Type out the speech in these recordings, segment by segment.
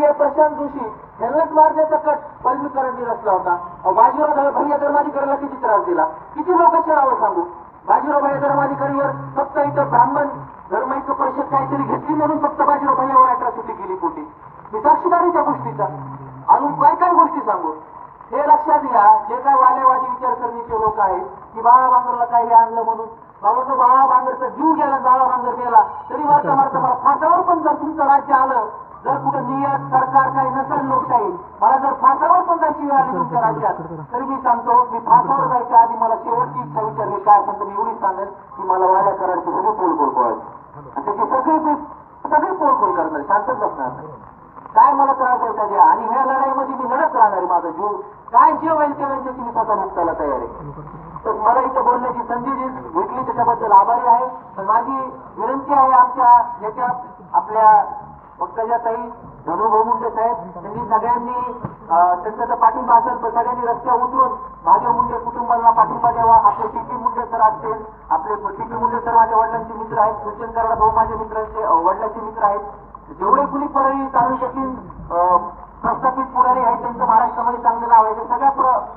हे प्रशांत जोशी यांनाच मारण्याचा कट पलमीकरांनी रचला होता. बाजीराव भैया धर्माधिकाऱ्याला किती त्रास दिला? किती लोकांच्या नावं सांगू? बाजीराव भैया धर्माधिकारीवर फक्त इथं ब्राह्मण धर्म धर्माईक परिषद काहीतरी घेतली म्हणून फक्त बाजीराव भैयावर अट्रॅसिटी केली पोटी मी साक्षीदारी त्या गोष्टीचा. अजून काय काय गोष्टी सांगू? हे लक्षात घ्या जे काय वालेवादी विचारसरणीचे लोक आहेत की बाळा बांगरला काही आणलं म्हणून. बाबांनो बाळा बांगरचा जीव गेला बाळा बांगर गेला तरी मारता मारता मला फासावर पण जर तुमचं राज्य आलं जर कुठं नियत सरकार काही नसेल लोकशाही मला जर फासावर पण जायची वेळ आली तुमच्या राज्यात तरी मी सांगतो मी फासावर जायच्या आधी मला शेवटची इच्छा विचारली काय सांगतो मी एवढी सांगेन की मला वाऱ्या करायची सगळी पोल पोल पोळायची आणि त्याची सगळी सगळी पोल पोल करणार शांतच बसणार नाही. काय मला त्रास आहे त्याच्या आणि ह्या लढाईमध्ये मी लढत राहणार आहे माझा जीव. काय जे होईल ते होईल त्याची मी स्वतः मुक्ताला तयार आहे. तर मला इथं बोलण्याची संधी जी भेटली त्याच्याबद्दल आभारी आहे. तर माझी विनंती आहे आमच्या याच्या आपल्या पंकजाताई धनुभाऊ मुंडे साहेब त्यांनी सगळ्यांनी त्यांचा तर पाठिंबा असेल पण सगळ्यांनी रस्त्यावर उतरून महादेव मुंडे कुटुंबाला पाठिंबा द्यावा. आपले टीपी मुंडे सर असतील आपले टीपी मुंडे सर माझ्या वडिलांचे मित्र आहेत भूषण कराडा भाऊ माझ्या मित्रांचे वडिलांचे मित्र आहेत. जेवढे कुणी परळी तालुक्यातील अं, प्रस्थापित पुढारी आहेत त्यांचं महाराष्ट्रामध्ये चांगलं नाव आहे. सगळ्या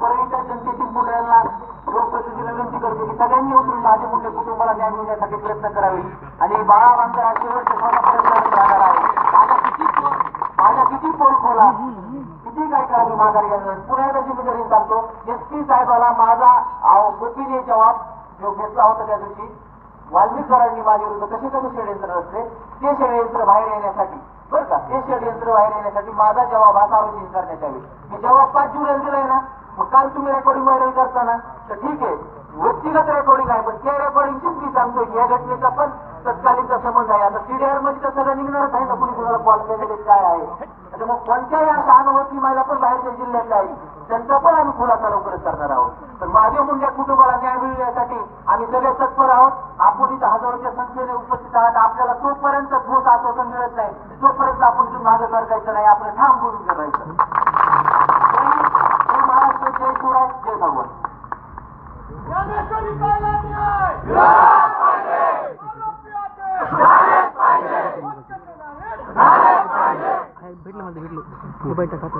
परळीच्या जनतेतील पुढाऱ्यांना लोकप्रतिनिधीला विनंती करतो की सगळ्यांनी उतरून माझे मुंडे कुटुंबाला न्याय मिळण्यासाठी प्रयत्न करावे. आणि बाळा बांगर शेवटच्या स्वतःपर्यंत राहणार आहे पोल किती पोल खोला? किती काय करावे माघारी घ्यायला पुण्याला जिम्मेदारी सांगतो एस पी साहेबाला माझा अहो, जवाब जो घेतला होता त्या दिवशी वाल्मिकरांनी माझ्या विरुद्ध कसे कसे षडयंत्र असते. ते षडयंत्र बाहेर येण्यासाठी बरं का? ते षडयंत्र बाहेर येण्यासाठी माझा जवाब हा सार्वजनिक करण्यात यावे मी जवाब पाच जुलै दिलाय ना? मग काल तुम्ही रेकॉर्डिंग व्हायरल करताना? तर ठीक आहे. व्यक्तिगत रेकॉर्डिंग आहे पण त्या रेकॉर्डिंगचीच मी सांगतोय की या घटनेचा पण तत्कालीनचा संबंध आहे. आता सीडीआरमध्ये तर सगळं निघणारच आहे ना कुणी कुणाला कॉल केलेले काय आहे? त्याच्यामुळे कोणत्याही अशा अनुभवती महिला पण बाहेरच्या जिल्ह्यातल्या आहेत. त्यांचा पण आम्ही खुलासा लवकरच करणार आहोत. तर माझ्या मुंड्या कुटुंबाला न्याय मिळण्यासाठी आम्ही सगळे तत्पर आहोत. आपण इथं हजारोच्या संख्येने उपस्थित आहात. आपल्याला तोपर्यंत ठोस आश्वासन मिळत नाही. तोपर्यंत आपण इथून मागे सरकायचं नाही. आपलं ठाम बोलून करायचं जय महाराष्ट्र. जय शिवराय. जय भगवान.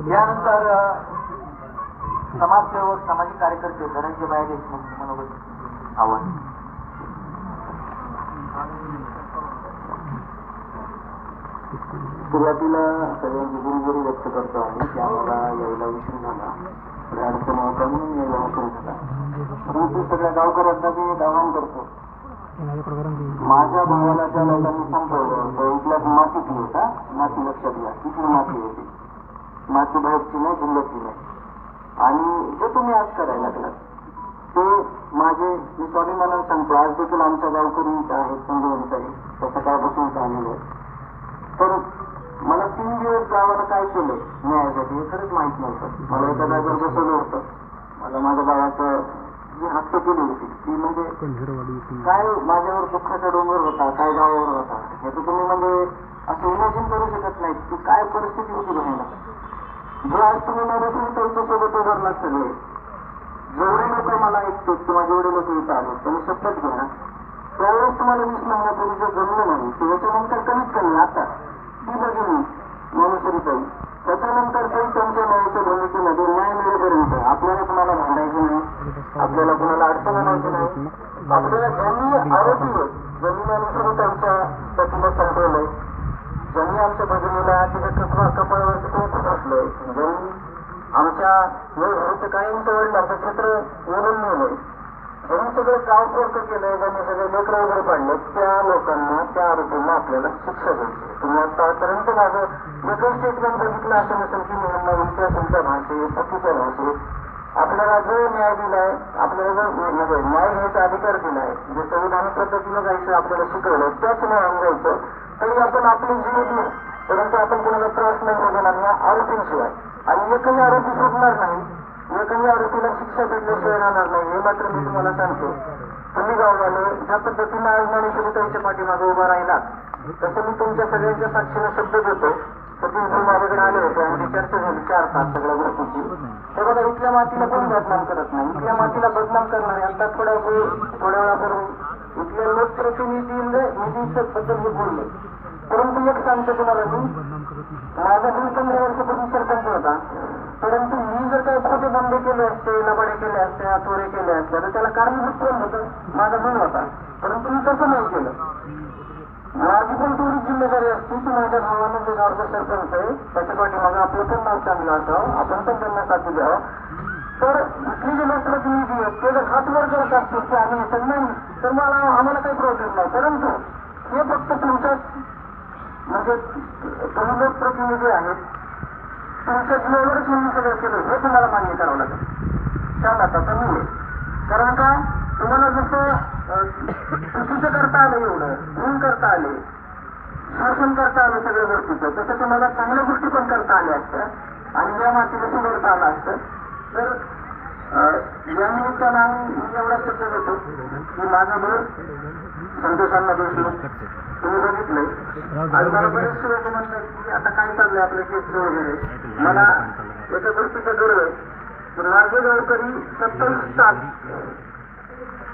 यानंतर समाजसेवक सामाजिक कार्यकर्ते धनंजय बाय देशमुख मनोगत आव्हान सुरुवातीला सगळ्यांची गुरुगुरी व्यक्त करतो आम्ही. की आम्हाला यायला उशीर झाला. अडचण म्हणून परंतु सगळ्या गावकऱ्यांना मी एक आवाहन करतो माझ्या भावाला त्या लोकांनी संपवलं तो मातीतली होता माती लक्षात घ्या. इथली माती होती माती बाहेरची नाही जिल्ह्यातली नाही. आणि जे तुम्ही आज करायला लागलात ते माझे मी स्वाभिमानानं सांगतो आज देखील आमच्या गावकरी आहेत संजीवनकारी तसं काय बसून आलेले तर तीन दिवस गावाला काय केलंय न्यायासाठी हे खरंच माहीत नव्हतं. मला एका जागेवर बसवलं होतं. मला माझ्या भावाचं जी हत्या केली होती. ती म्हणजे काय माझ्यावर दुःखाचा डोंगर होता काय गावावर होता ह्याचं तुम्ही म्हणजे असं इमॅजिन करू शकत नाही. की काय परिस्थिती होती भयानक जे आज तुम्ही मराठी त्यांच्यासोबत उभारलात सगळे जेवढे लोक मला ऐकतात किंवा जेवढे लोक इथं आले त्यांनी शपथ घ्या त्यावेळेस तुम्हाला वीस महिन्यापूर्वी जे जमलं नाही. ते याच्यानंतर कमीत कमी आता ती बघितली ज्ञानेश्वरीताई त्याच्यानंतर काही त्यांच्या न्यायाच्या भूमिकेमध्ये न्याय मिळेपर्यंत आपल्याला कुणाला भांडायचं नाही आपल्याला कुणाला अडचण आणायची नाही. आपल्याला ज्यांनी आरोपी आहेत ज्यांनी ज्ञानेश्वरीताईच्या पतीला संपवलंय ज्यांनी आमच्या भगिनीला तिच्या कपा कपाळावरती कुंकू बसलंय ज्यांनी आमच्या घरचं कायमचं वडिलांचं क्षेत्र ओढून नेलंय म्हणून सगळं गाव कोर्ट केलंय ज्यांनी सगळे लेकर वगैरे पाडले. त्या लोकांना त्या आरोपींना आपल्याला शिक्षा द्यायची तुम्ही आतापर्यंत माझं वेगळं स्टेटमेंट बघितलं असं नसेल की मुलांना विश्वासांच्या भाषेत चुकीच्या भाषेत. आपल्याला जो न्याय दिलाय आपल्याला जो म्हणजे न्याय घ्यायचा अधिकार दिलाय जे संविधान पद्धतीनं जायचं आपल्याला शिकवलं त्याच न्याय जायचं तरी आपण आपली जीव देऊ परंतु आपण कोणाला त्रास नाही होऊ देणार या आरोपींशिवाय. आणि एकही आरोपी सुटणार नाही. एकही आरोपीला शिक्षा भेटल्याशिवाय राहणार नाही हे मात्र मी तुम्हाला सांगतो. तुम्ही गाववाले ज्या पद्धतीनं आज ज्ञानेश्वरीताईच्या पाठीमागे उभा राहिला तसं मी तुमच्या सगळ्यांच्या साक्षीनं शब्द देतो. सतीश भाऊ माझ्याकडे आले होते आमची चर्चा झाली चार तास सगळ्या गोष्टीची. तर बघा इथल्या मातीला कोण बदनाम करत नाही? इथल्या मातीला बदनाम करणारे आता थोड्या वेळ थोड्या वेळापूर्वी इथल्या लोकप्रतिनिधी निधीच्या बद्दल मी बोलले. परंतु एक सांगतो तुम्हाला मी. माझा दीड पंधरा वर्षापूर्वी सरपंच होता. परंतु मी जर काही खोटे बंदे केले असते लबाडे केले असते चोरे केले असते तर त्याला कारणीभूत कोण होतं? माझा भाऊ होता. परंतु मी तसं नाही केलं. माझी पण तेवढी जिम्मेदारी असते की माझ्या भावानं जे गावचा सरपंच आहे त्याच्या माझं आपलं पण नाव चांगलं असावं आपण पण त्यांना साथी द्यावं. तर इथली जी लोकप्रतिनिधी आहेत ते जर हात वर करत असतील की आम्ही येतात नाही तर मला आम्हाला काही प्रॉब्लेम नाही. परंतु हे फक्त तुमच्या म्हणजे तुम्ही लोकप्रतिनिधी आहेत तुमच्या जिल्ह्यावरच यांनी सगळं केलं हे तुम्हाला मान्य करावं लागेल. छान आता कमी आहे कारण का तुम्हाला जसं चुकीचं करता आलं एवढं गुण करता आले शासन करता आलं सगळ्या गोष्टीचं तसं तुम्हाला चांगल्या गोष्टी पण करता आल्या असत्या आणि या मातीला सुधारता आलं असतं. तर या निमित्तानं आम्ही एवढा शब्द देतो की माझं बळ संतोषांना देशमुख तुम्ही बघितलंय. आणि मला बरेचसे लोक म्हणतात की आता काय चाललंय आपल्या केसचं वगैरे? मला एका गोष्टीचा गर्व आहे. की माझे गावकरी सत्तावीस तास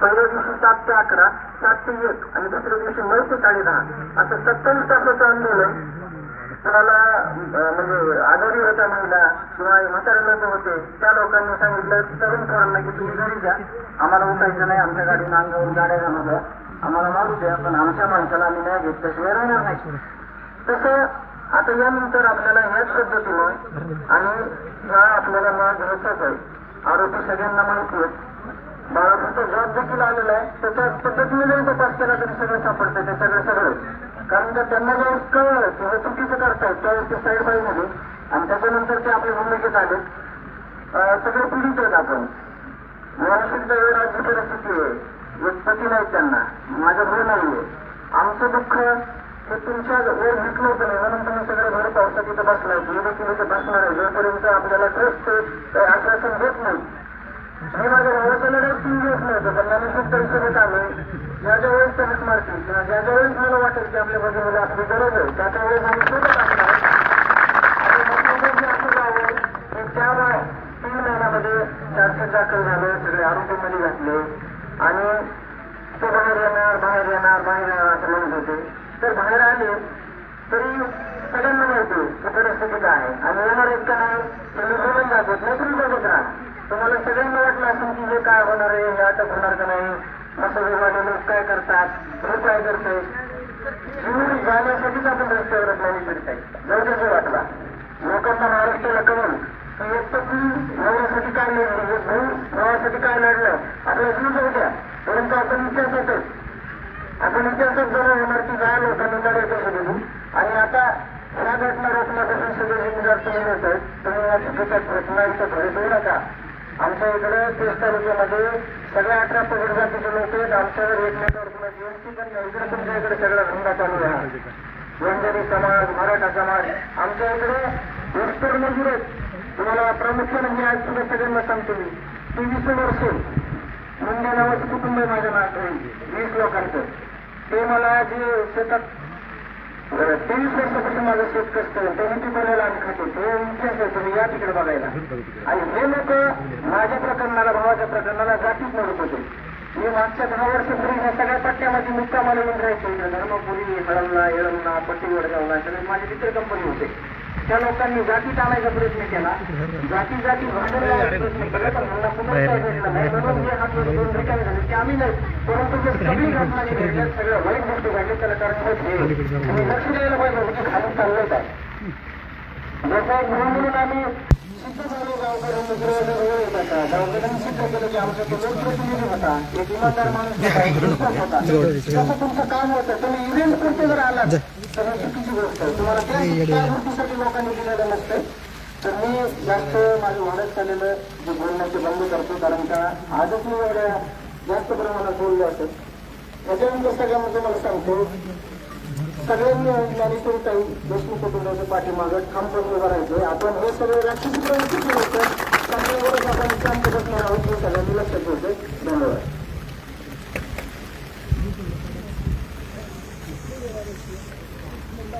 पहिल्या दिवशी सात ते अकरा सात ते एक आणि दुसऱ्या दिवशी नऊ ते साडेदहा असं सत्तावीस तासाचं आंदोलन कोणाला म्हणजे आजारी होता महिला किंवा म्हातारे लोक होते त्या लोकांनी सांगितलं तरुण पोरांना की तुम्ही घरी द्या आम्हाला उठायचं नाही आमच्या गाडीनं अंगावरून गाड्या जाणार आम्हाला मारू द्या पण आमच्या माणसाला आम्ही नाही घेत राहणार नाही. तसं आता यानंतर आपल्याला ह्याच पद्धतीनं आणि ह्या आपल्याला न्याय घ्यायचाच आहे. आरोपी सगळ्यांना माहिती आहेत बाळापूरचा जॉब देखील आलेला आहे. त्याच्या पद्धतीने जरी तपास केला तरी सगळं सापडतं ते सगळं सगळं. कारण का त्यांना जर कळलं की हे चुकीचं करतायत त्यावेळेस ते साईड बायमध्ये आणि त्याच्यानंतर ते आपल्या भूमिकेत आले. सगळे पीडित आहेत आपण. मानसिक वेळ राज्य परिस्थिती आहे. एक पती नाही त्यांना माझा घर नाहीये आमचं दुःख हे तुमच्या वर घेतलं होतं नाही म्हणून तुम्ही सगळे घर पावसात इथं बसलाय. मी देखील इथे बसणार आहे. जोपर्यंत आपल्याला ट्रस्ट आश्वासन देत नाही. मी माझ्या भावाच्या लढ्यात तीन दिवस नव्हतं पण ज्ञानेश्वर परिषदेत आले ज्या ज्या वेळेस त्यांनी मारतील किंवा ज्या ज्या वेळेस मला वाटेल की आपल्या बाजूला आपली गरज आहे त्या त्यावेळेस आम्ही शोधत असणार आणि मुख्यमंत्री असं जावं की त्या तीन महिन्यामध्ये चारशे दाखल झालं सगळे आरोग्यमध्ये घातले. आणि ते बाहेर येणार बाहेर येणार बाहेर येणार असं म्हणत होते. तर बाहेर आले तरी सगळ्यांना माहिती की परिस्थिती काय आहे. आणि येणार एक का नाही तुम्ही बोलून जातात नाही तुम्ही बघत राहा. तुम्हाला सगळ्यांना वाटलं असेल की हे काय होणार आहे हे अटक होणार का नाही असं वेगवेगळे लोक काय करतात? हे काय करते जीवन जाण्यासाठीच आपण रस्त्यावर रत्नानी फिरताय. जवळजवळ वाटला. लोकांना महाराष्ट्राला कळून की एक तर ती नवऱ्यासाठी काय लढलं? म्हणजे एक भाऊ भावासाठी काय लढलं? आपला जीव जाऊ द्या. परंतु आपण इतिहासातच आपण इतिहासात जण होणार की काय लोकांनी लढाई कशी आणि आता ह्या घटना रोखण्यापासून सगळे जिम्मेदार तुम्ही होत आहेत. तुम्ही या चुकीच्या घटनांचं इथं देऊ नका. आमच्या इकडे तीस तालुक्यामध्ये सगळ्या अठरा पगड जातीचे लोक आहेत. आमच्यावर एकमेकावर कुणाची व्यक्ती पण नाही. इकडे तुमच्या इकडे सगळा धंदा चालू आहे. वंजारी समाज मराठा समाज आमच्या इकडे वस्तर मजूर आहेत. तुम्हाला प्रामुख्याने मी आज सुद्धा सगळ्यांना सांगतो मी. तेवीस वर्ष मुंबई नावाचं कुटुंब आहे माझ्या नाते. वीस लोकांचं. ते मला जे शेतात तेवीस वर्षापासून माझं शेत कसत त्यांनी बोलायला आम्ही खातो. ते इतिहास आहे तुम्ही या तिकडे बघायला. आणि हे लोक माझ्या प्रकरणाला भावाच्या प्रकरणाला जातीच म्हणत होते. मी मागच्या दहा वर्षापूर्वी ह्या सगळ्या पट्ट्यामध्ये मुक्कामाला येऊन राहायचो. धर्मपुरी हळमला येळमला पट्टीवर गावला सगळे माझे मित्र कंपनी होते. त्या लोकांनी जातीत आणायचा प्रयत्न केला. जाती जाती भांडण लावायचा प्रयत्न केला. पण मला कुणाच काही भेटलं नाही म्हणून मी हात वर दोन रिकामे झाले की आम्ही नाही. परंतु जे सगळी घटना घडल्या सगळ्या वाईट गोष्टी घडल्या त्याला कारण हे लक्ष द्यायला पाहिजे की खाली चाललंय काय. जसं म्हणून आम्ही सिद्ध झालो गावकऱ्यांनी गिरवायला वेळ येत होता. गावकऱ्यांनी सिद्ध केलं की आमचा तो लोकप्रतिनिधी होता. एक इमानदार माणूस होता तसं तुमचं काम होतं. तुम्ही इव्हेंट पुरते जर आलात तर चुकीची गोष्ट आहे तुम्हाला त्या त्या गोष्टीसाठी लोकांनी दिलेलं नसतं तर मी जास्त माझं वाढत चाललेलं जे बोलण्याचे बंद करतो कारण का आजच मी एवढ्या जास्त प्रमाणात बोललो असत त्याच्यानंतर सगळ्यांना मला सांगतो सगळ्यांनी ज्ञानेश्वर ताई देशमुख कुटुंबाच्या पाठीमागं ठामपणे उभं राहायचं आपण हे सगळे राक्षसी प्रवृत्ती होतं त्याच्यावरच आपण शांत बसणार आहोत हे सगळ्यांनी लक्षात घ्यायचं धन्यवाद चालू झालं किती केली मग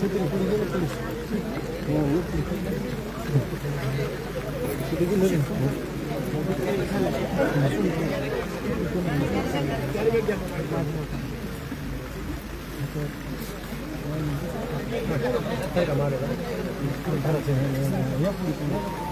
मिळेल आज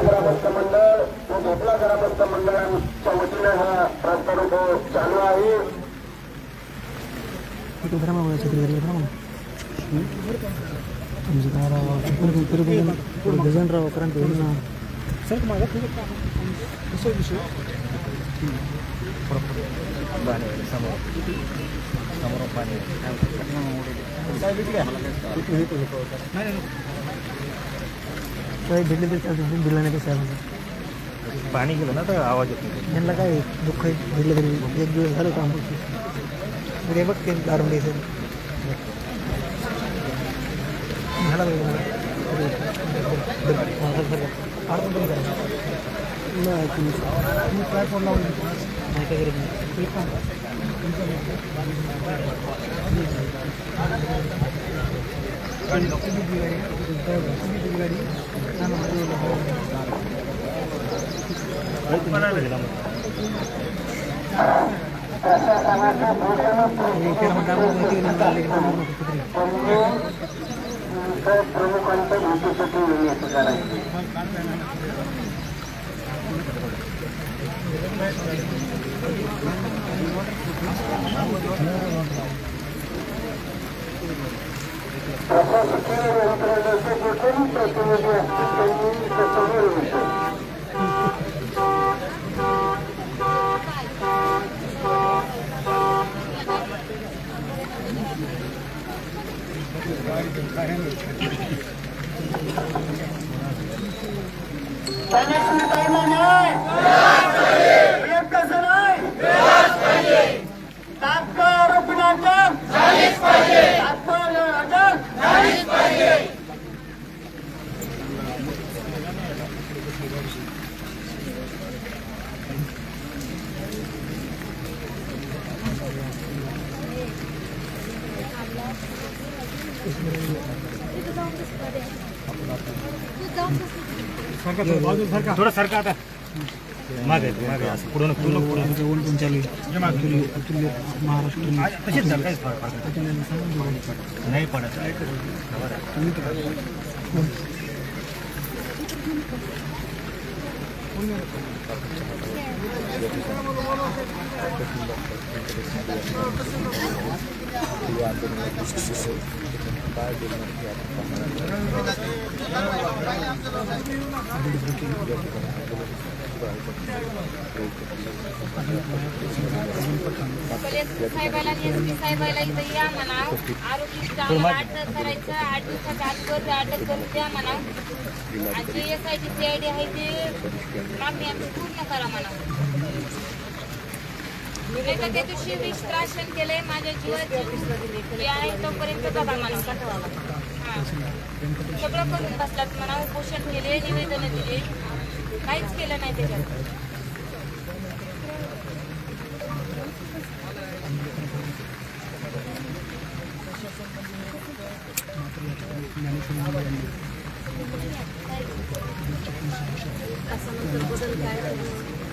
ग्रामस्थ मंडळ व भोपळा ग्रामस्थ मंडळांच्या वतीनं हा रस्ता रोको चालू आहे इकडे भ्रमा बघा छत्री भ्रमा तुमचं काय राव माझा कसं विषय काही भेटले तरी चालतं दिलं नाही कसं पाणी गेलं ना तर आवाज येत. त्यांना काय दुःख आहे? भेटलं तरी एक दिवस झालं काम म्हणजे बघ ते दारून द्यायचं. झाला पाहिजे पण नाही तुम्ही काय फोन लावून नाही काय गरज नाही एक काम प्रमुखांच्या भेटीसाठी येण्याचं करायचं प्रशासकीय यंत्रणेचे जे कोणी प्रतिनिधी असतील त्यांनी त्याच्यावर विषय कसं नाही तात्काळ आरोपींना अटक तात्काळ अटक थोडं सरका आता. मागे मागे असं पुढं पुढं पुढं चालू महाराष्ट्र तशीच झालं काहीच फरक पडत नाही. कलेक्टर साहेबाला साहेबाला इथं या म्हणा. जाऊन अटक करायचं. आठ दिवसाच्या आतवर अटक करून द्या म्हणा. आणि जे S I T C I D आहे ते मागणी आमची पूर्ण करा म्हणा. त्या दिवशी विश्रासन केलंय माझ्या जीवाची जे आहे तोपर्यंत बघा म्हणा पाठवावा सगळं करून बसलात म्हणा उपोषण केले निवेदन दिले काहीच केलं नाही त्याच्यात. असं म्हणतो काय?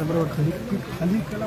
बरोबर खाली खाली त्याला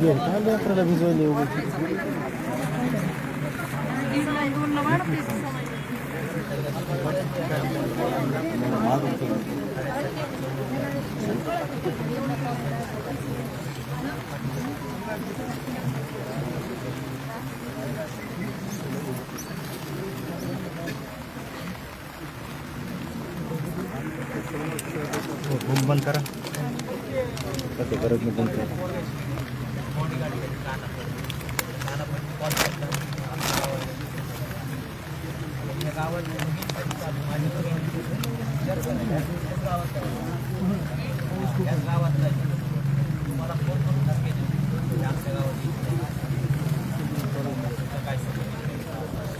काय लेकराला भिजवले बंद करा गरज नाही बंद कर.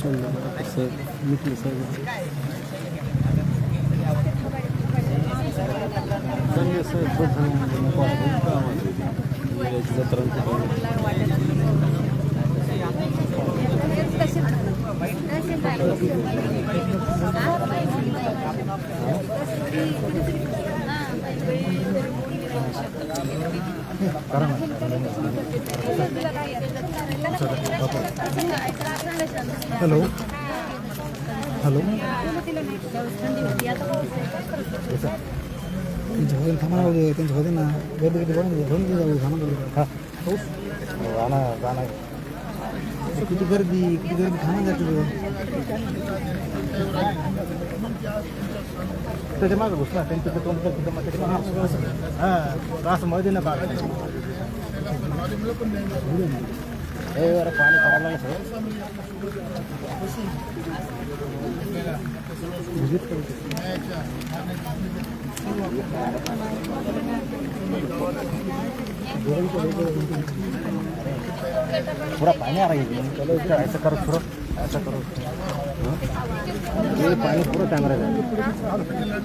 चाललं बरं कसं मिटलं सगळं चांगले सर जत्रा हॅलो हॅलो त्यांच्या होते थांबा ना त्यांच्या होते ना गर्दी किती बघा होऊन जाऊ थांबा हो राहणार राहणार किती गर्दी किती गर्दी थांबा जाते त्याच्या मागं घुसणार ना त्यांचं ते तोंड तिथं मग त्याच्या मागं घुस. हां असं मध्ये नका हे अरे पाणी पडायला लागलं थोड़ा पाणी आ रही चलो इधर ऐसा करो थोड़ा ऐसा करो हाँ? ये पानी पूरा टांग रहेगा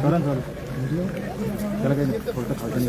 चालेल चालेल त्याला काही नाही, फक्त खालचं नाही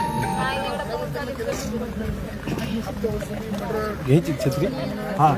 घ्यायची छत्री? हां.